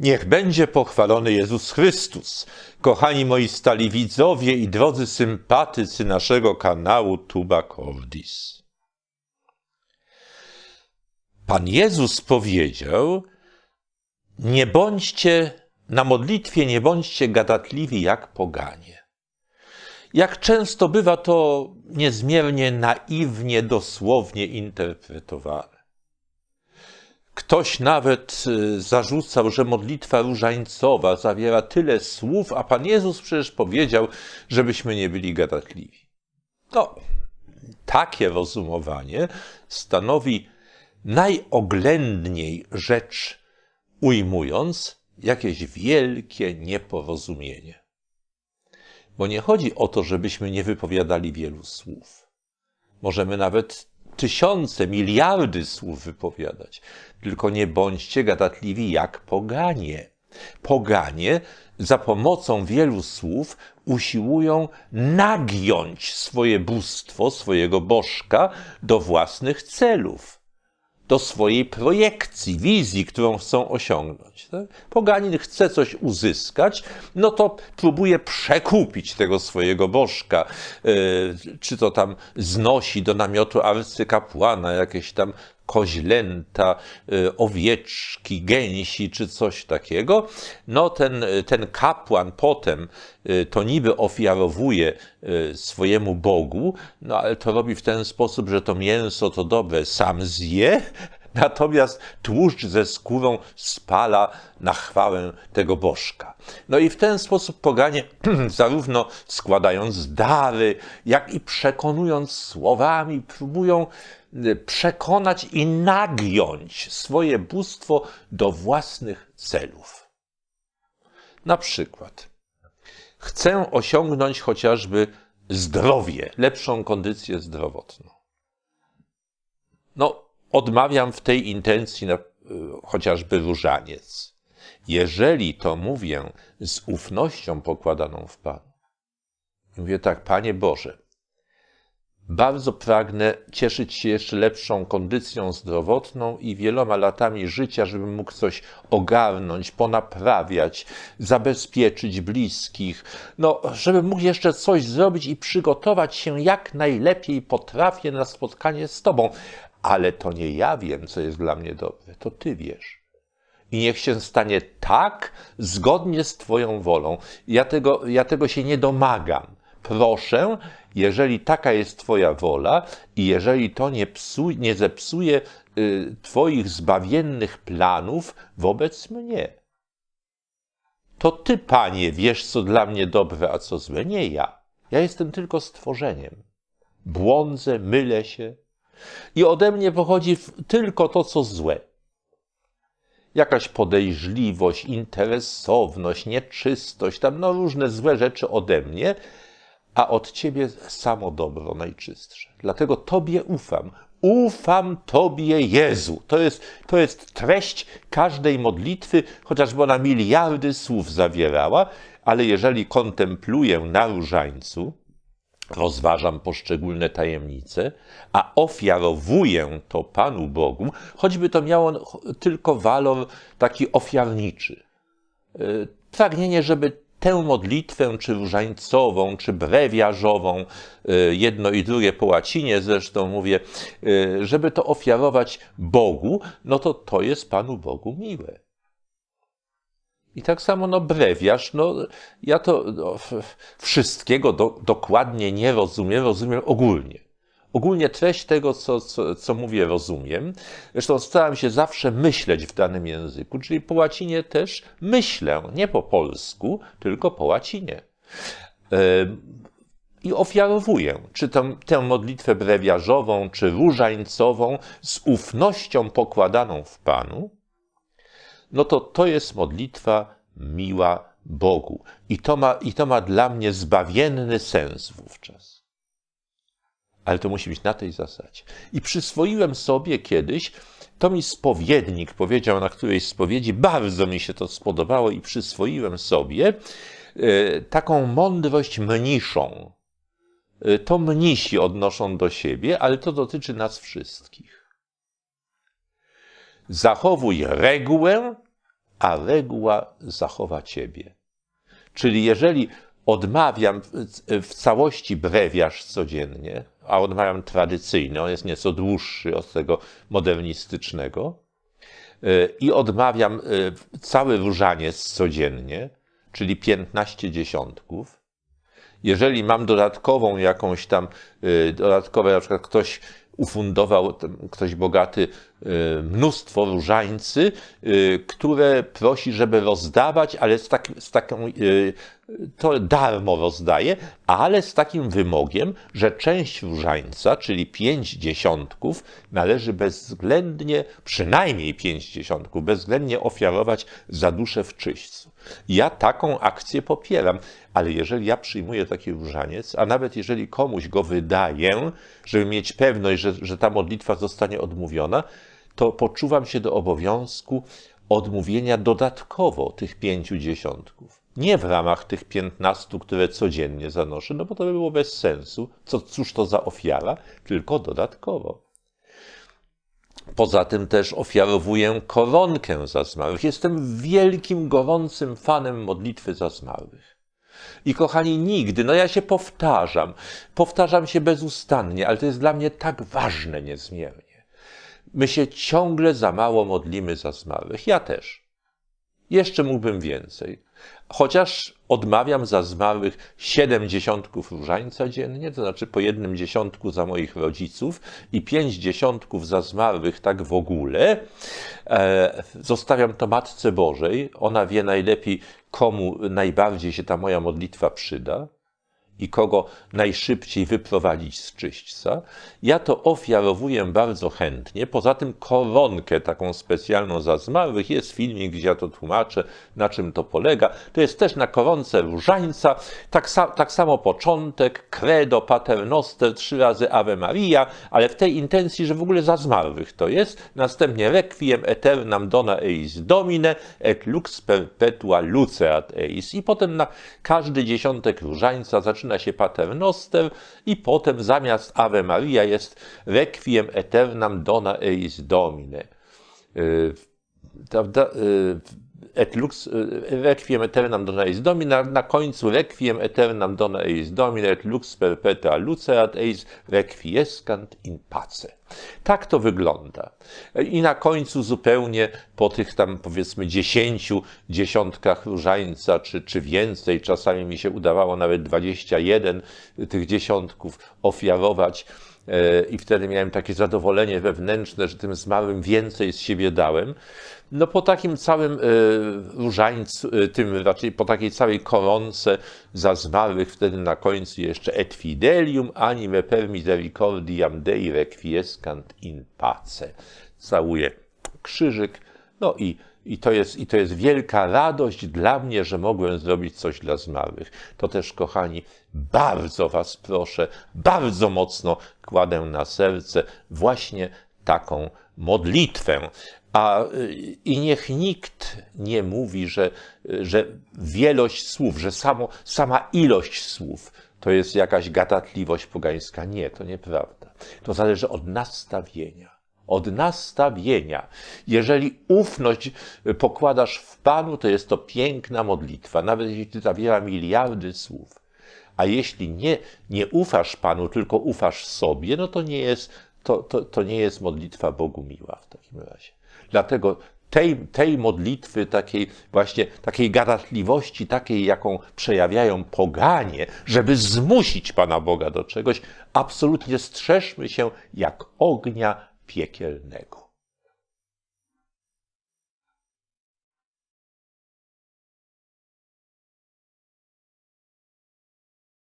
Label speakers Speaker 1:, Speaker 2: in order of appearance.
Speaker 1: Niech będzie pochwalony Jezus Chrystus. Kochani moi stali widzowie i drodzy sympatycy naszego kanału Tuba Cordis. Pan Jezus powiedział: Nie bądźcie na modlitwie, nie bądźcie gadatliwi jak poganie. Jak często bywa to niezmiernie naiwnie, dosłownie interpretowane. Ktoś nawet y, zarzucał, że modlitwa różańcowa zawiera tyle słów, a Pan Jezus przecież powiedział, żebyśmy nie byli gadatliwi. No, takie rozumowanie stanowi najoględniej rzecz ujmując jakieś wielkie nieporozumienie. Bo nie chodzi o to, żebyśmy nie wypowiadali wielu słów. Możemy nawet tysiące, miliardy słów wypowiadać. Tylko nie bądźcie gadatliwi jak poganie. Poganie za pomocą wielu słów usiłują nagiąć swoje bóstwo, swojego bożka do własnych celów do swojej projekcji, wizji, którą chcą osiągnąć. Tak? Poganin chce coś uzyskać, no to próbuje przekupić tego swojego bożka, yy, czy to tam znosi do namiotu arcykapłana jakieś tam koźlęta, y, owieczki, gęsi czy coś takiego, no ten, ten kapłan potem y, to niby ofiarowuje y, swojemu Bogu, no ale to robi w ten sposób, że to mięso to dobre sam zje, natomiast tłuszcz ze skórą spala na chwałę tego bożka. No i w ten sposób poganie, zarówno składając dary, jak i przekonując słowami, próbują przekonać i nagiąć swoje bóstwo do własnych celów. Na przykład, chcę osiągnąć chociażby zdrowie, lepszą kondycję zdrowotną. No, odmawiam w tej intencji na, y, chociażby różaniec. Jeżeli to mówię z ufnością pokładaną w Panu, mówię tak, Panie Boże, bardzo pragnę cieszyć się jeszcze lepszą kondycją zdrowotną i wieloma latami życia, żebym mógł coś ogarnąć, ponaprawiać, zabezpieczyć bliskich, no, żebym mógł jeszcze coś zrobić i przygotować się jak najlepiej potrafię na spotkanie z Tobą. Ale to nie ja wiem, co jest dla mnie dobre, to Ty wiesz. I niech się stanie tak, zgodnie z Twoją wolą. Ja tego, ja tego się nie domagam. Proszę, jeżeli taka jest Twoja wola i jeżeli to nie, nie zepsuje y, Twoich zbawiennych planów wobec mnie. To Ty, Panie, wiesz, co dla mnie dobre, a co złe, nie ja. Ja jestem tylko stworzeniem. Błądzę, mylę się i ode mnie pochodzi tylko to, co złe. Jakaś podejrzliwość, interesowność, nieczystość, tam no różne złe rzeczy ode mnie, a od Ciebie samo dobro najczystsze. Dlatego Tobie ufam. Ufam Tobie, Jezu. To jest, to jest treść każdej modlitwy, chociażby ona miliardy słów zawierała, ale jeżeli kontempluję na różańcu, rozważam poszczególne tajemnice, a ofiarowuję to Panu Bogu, choćby to miało tylko walor taki ofiarniczy. Y, pragnienie, żeby tę modlitwę, czy różańcową, czy brewiarzową, y, jedno i drugie po łacinie zresztą mówię, y, żeby to ofiarować Bogu, no to to jest Panu Bogu miłe. I tak samo, no, brewiarz, no, ja to no, wszystkiego do, dokładnie nie rozumiem, rozumiem ogólnie. Ogólnie treść tego, co, co, co mówię, rozumiem. Zresztą staram się zawsze myśleć w danym języku, czyli po łacinie też myślę, nie po polsku, tylko po łacinie. I ofiarowuję, czy tę, tę modlitwę brewiarzową, czy różańcową, z ufnością pokładaną w Panu, no to to jest modlitwa miła Bogu. I to ma, i to ma dla mnie zbawienny sens wówczas ale to musi być na tej zasadzie. I przyswoiłem sobie kiedyś, to mi spowiednik powiedział na którejś spowiedzi, bardzo mi się to spodobało i przyswoiłem sobie e, taką mądrość mniszą. E, to mnisi odnoszą do siebie, ale to dotyczy nas wszystkich. Zachowuj regułę, a reguła zachowa ciebie. Czyli jeżeli odmawiam w- całości brewiarz codziennie, a odmawiam tradycyjny, on jest nieco dłuższy od tego modernistycznego, y, i odmawiam y, cały różaniec codziennie, czyli 15 dziesiątków. Jeżeli mam dodatkową jakąś tam, y, dodatkowe, na przykład ktoś ufundował, ktoś bogaty, mnóstwo różańcy, y, które prosi, żeby rozdawać, ale z, tak, z taką, y, to darmo rozdaje, ale z takim wymogiem, że część różańca, czyli pięć dziesiątków, należy bezwzględnie, przynajmniej pięć dziesiątków, bezwzględnie ofiarować za duszę w czyśćcu. Ja taką akcję popieram, ale jeżeli ja przyjmuję taki różaniec, a nawet jeżeli komuś go wydaję, żeby mieć pewność, że, że ta modlitwa zostanie odmówiona, to poczuwam się do obowiązku odmówienia dodatkowo tych pięciu dziesiątków. Nie w ramach tych piętnastu, które codziennie zanoszę, no bo to by było bez sensu. Co, cóż to za ofiara? Tylko dodatkowo. Poza tym też ofiarowuję koronkę za zmarłych. Jestem wielkim, gorącym fanem modlitwy za zmarłych. I kochani, nigdy, no ja się powtarzam, powtarzam się bezustannie, ale to jest dla mnie tak ważne niezmiernie. My się ciągle za mało modlimy za zmarłych. Ja też. Jeszcze mógłbym więcej. Chociaż odmawiam za zmarłych siedem dziesiątków różańca dziennie, to znaczy po jednym dziesiątku za moich rodziców i pięć dziesiątków za zmarłych tak w ogóle, e, zostawiam to Matce Bożej. Ona wie najlepiej, komu najbardziej się ta moja modlitwa przyda i kogo najszybciej wyprowadzić z czyśćca. Ja to ofiarowuję bardzo chętnie. Poza tym koronkę taką specjalną za zmarłych jest filmik, gdzie ja to tłumaczę, na czym to polega. To jest też na koronce różańca. Tak, sa, tak samo początek, credo, paternoster, trzy razy Ave Maria, ale w tej intencji, że w ogóle za zmarłych to jest. Następnie requiem aeternam dona eis domine et lux perpetua luceat eis. I potem na każdy dziesiątek różańca zaczyna się paternoster i potem zamiast Ave Maria jest requiem aeternam dona eis domine. Yy, prawda? Yy, et lux, yy, requiem aeternam dona eis domine, na, końcu requiem aeternam dona eis domine, et lux perpetua luceat eis requiescant in pace. Tak to wygląda. I na końcu zupełnie po tych tam powiedzmy dziesięciu dziesiątkach różańca, czy, czy więcej, czasami mi się udawało nawet 21 tych dziesiątków ofiarować, E, i wtedy miałem takie zadowolenie wewnętrzne, że tym zmarłym więcej z siebie dałem. No po takim całym e, różańcu, e, tym raczej po takiej całej koronce za zmarłych, wtedy na końcu jeszcze et fidelium anime per misericordiam Dei requiescant in pace. Całuję krzyżyk, no i i to, jest, I to jest wielka radość dla mnie, że mogłem zrobić coś dla zmarłych. To też, kochani, bardzo Was proszę, bardzo mocno kładę na serce właśnie taką modlitwę. A y, i niech nikt nie mówi, że, że wielość słów, że samo, sama ilość słów to jest jakaś gadatliwość pogańska. Nie, to nieprawda. To zależy od nastawienia od nastawienia. Jeżeli ufność pokładasz w Panu, to jest to piękna modlitwa, nawet jeśli zawiera miliardy słów. A jeśli nie, nie ufasz Panu, tylko ufasz sobie, no to nie jest, to, to, to nie jest modlitwa Bogu miła w takim razie. Dlatego tej, tej modlitwy, takiej właśnie takiej gadatliwości, takiej, jaką przejawiają poganie, żeby zmusić Pana Boga do czegoś, absolutnie strzeżmy się jak ognia piekielnego.